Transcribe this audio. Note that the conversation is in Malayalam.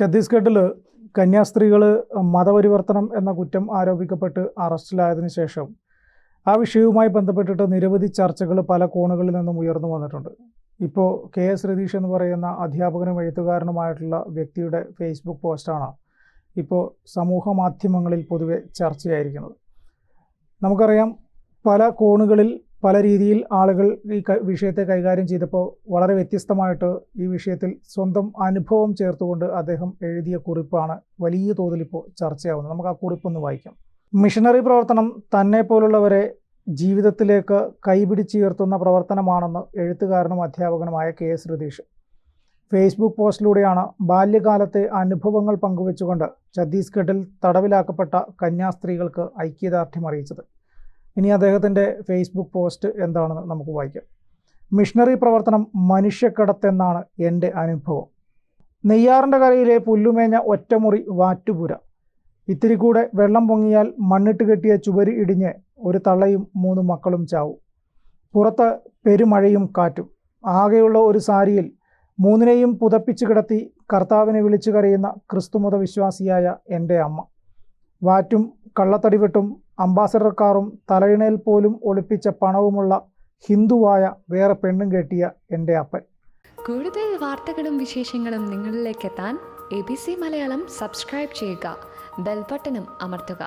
ഛത്തീസ്ഗഡിൽ കന്യാസ്ത്രീകൾ മതപരിവർത്തനം എന്ന കുറ്റം ആരോപിക്കപ്പെട്ട് അറസ്റ്റിലായതിനു ശേഷം ആ വിഷയവുമായി ബന്ധപ്പെട്ടിട്ട് നിരവധി ചർച്ചകൾ പല കോണുകളിൽ നിന്നും ഉയർന്നു വന്നിട്ടുണ്ട്. ഇപ്പോൾ കെ എസ് രതീഷ് എന്ന് പറയുന്ന അധ്യാപകനും എഴുത്തുകാരനുമായിട്ടുള്ള വ്യക്തിയുടെ ഫേസ്ബുക്ക് പോസ്റ്റാണ് ഇപ്പോൾ സമൂഹ മാധ്യമങ്ങളിൽ പൊതുവെ ചർച്ചയായിരിക്കുന്നത്. നമുക്കറിയാം പല കോണുകളിൽ പല രീതിയിൽ ആളുകൾ ഈ വിഷയത്തെ കൈകാര്യം ചെയ്തപ്പോൾ വളരെ വ്യത്യസ്തമായിട്ട് ഈ വിഷയത്തിൽ സ്വന്തം അനുഭവം ചേർത്തുകൊണ്ട് അദ്ദേഹം എഴുതിയ കുറിപ്പാണ് വലിയ തോതിൽ ഇപ്പോൾ ചർച്ചയാവുന്നത്. നമുക്ക് ആ കുറിപ്പൊന്ന് വായിക്കാം. മിഷണറി പ്രവർത്തനം തന്നെ പോലുള്ളവരെ ജീവിതത്തിലേക്ക് കൈപിടിച്ചുയർത്തുന്ന പ്രവർത്തനമാണെന്ന് എഴുത്തുകാരനും അധ്യാപകനുമായ കെ എസ് രതീഷ്. ഫേസ്ബുക്ക് പോസ്റ്റിലൂടെയാണ് ബാല്യകാലത്തെ അനുഭവങ്ങൾ പങ്കുവെച്ചുകൊണ്ട് ഛത്തീസ്ഗഡിൽ തടവിലാക്കപ്പെട്ട കന്യാസ്ത്രീകൾക്ക് ഐക്യദാർഢ്യം അറിയിച്ചത്. ഇനി അദ്ദേഹത്തിന്റെ ഫേസ്ബുക്ക് പോസ്റ്റ് എന്താണെന്ന് നമുക്ക് വായിക്കാം. മിഷണറി പ്രവർത്തനം മനുഷ്യക്കടത്തെന്നാണ് എന്റെ അനുഭവം. നെയ്യാറിന്റെ കരയിലെ പുല്ലുമേഞ്ഞ ഒറ്റമുറി വാറ്റുപുര. ഇത്തിരി കൂടെ വെള്ളം പൊങ്ങിയാൽ മണ്ണിട്ട് കെട്ടിയ ചുവര് ഇടിഞ്ഞ് ഒരു തള്ളയും മൂന്ന് മക്കളും ചാവും. പുറത്ത് പെരുമഴയും കാറ്റും. ആകെയുള്ള ഒരു സാരിയിൽ മൂന്നിനെയും പുതപ്പിച്ചു കിടത്തി കർത്താവിനെ വിളിച്ചു കരയുന്ന ക്രിസ്തുമത വിശ്വാസിയായ എന്റെ അമ്മ. വാറ്റും കള്ളത്തടിവെട്ടും അംബാസഡർ കാറും തലയിണയിൽ പോലും ഒളിപ്പിച്ച പണവുമുള്ള ഹിന്ദുവായ വേറെ പെണ്ണും കെട്ടിയ എന്റെ അപ്പൻ. കൂടുതൽ വാർത്തകളും വിശേഷങ്ങളും നിങ്ങളിലേക്ക് എത്താൻ A B C Malayalam subscribe ചെയ്യുക ബെൽബട്ടനും അമർത്തുക.